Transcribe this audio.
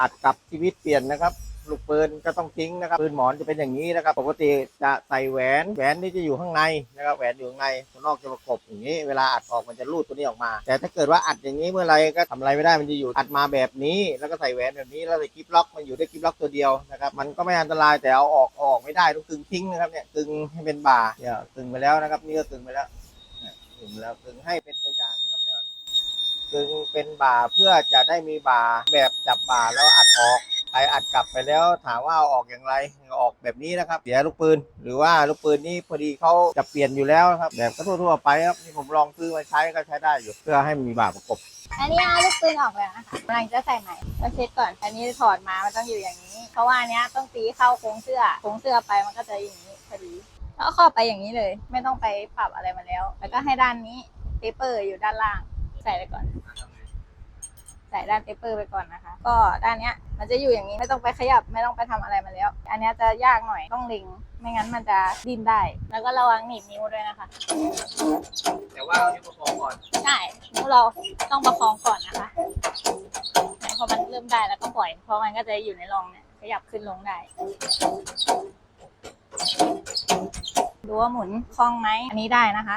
อัดกับชีวิตเปลี่ยนนะครับ ลูกปืนก็ต้องทิ้งนะครับปืนหมอนจะเป็นอย่างนี้นะครับ ปกติจะใส่แหวนแหวนนี่จะอยู่ข้างในนะครับแหวนอยู่ข้างในตัวนอกจะประกบอย่างนี้ เวลาอัดออกมันจะรูดตัวนี้ออกมา แต่ถ้าเกิดว่าอัดอย่างนี้เมื่อไรก็ทำอะไรไม่ได้มันจะอยู่อัดมาแบบนี้ แล้วก็ใส่แหวนแบบนี้แล้วใส่กิ๊บล็อกมันอยู่ได้กิ๊บล็อกตัวเดียวนะครับมันก็ไม่อันตรายแต่เอาออกออกไม่ได้ต้องกึงทิ้งนะครับเนี่ยกึงให้เป็นบ่าเนี่ยกึงไปแล้วนะครับนี่ก็กึงไปแล้วเนี่ยกึงไปแล้วกึงให้เป็นตัวอย่าง จึงเป็นบ่าเพื่อจะได้มีบ่าแบบจับบ่าแล้วอัดออกใครอัดกลับไปแล้วถามว่าเอาออกอย่างไรออกแบบนี้นะครับเสียลูกปืน หรือว่าลูกปืนนี้พอดีเขาจะเปลี่ยนอยู่แล้วครับแบบก็ทั่วๆไปครับนี่ผมลองซื้อมาใช้ก็ใช้ได้อยู่เพื่อให้มีบ่าประกบอันนี้เอาลูกปืนออกแล้วนะคะกำลังจะใส่ใหม่ก็เช็ดก่อนอันนี้ถอดมามันต้องอยู่อย่างนี้ เพราะว่าอันเนี้ยต้องตีเข้าโค้งเสื้อโค้งเสื้อไปมันก็จะอย่างนี้พอดีแล้วก็ครอไปอย่างนี้เลย ไม่ต้องไปปรับอะไรมาแล้ว แล้วก็ให้ด้านนี้เปเปอร์อยู่ด้านล่าง ใส่ไปก่อน ใส่ด้านเปเปอร์ไปก่อนนะคะ ก็ด้านเนี้ย มันจะอยู่อย่างนี้ไม่ต้องไปขยับไม่ต้องไปทำอะไรมาแล้ว อันเนี้ยจะยากหน่อยต้องเล็งไม่งั้นมันจะดิ้นได้ แล้วก็ระวังหนีบนิ้วด้วยนะคะ แต่ว่าเอานิ้วประคองก่อน ใช่นิ้วเราต้องประคองก่อนนะคะเนี่ยพอมันเริ่มได้แล้วก็ปล่อยเพราะมันก็จะอยู่ในรองเนี่ยขยับขึ้นลงได้ดูว่าหมุนคล่องไหมอันนี้ได้นะคะ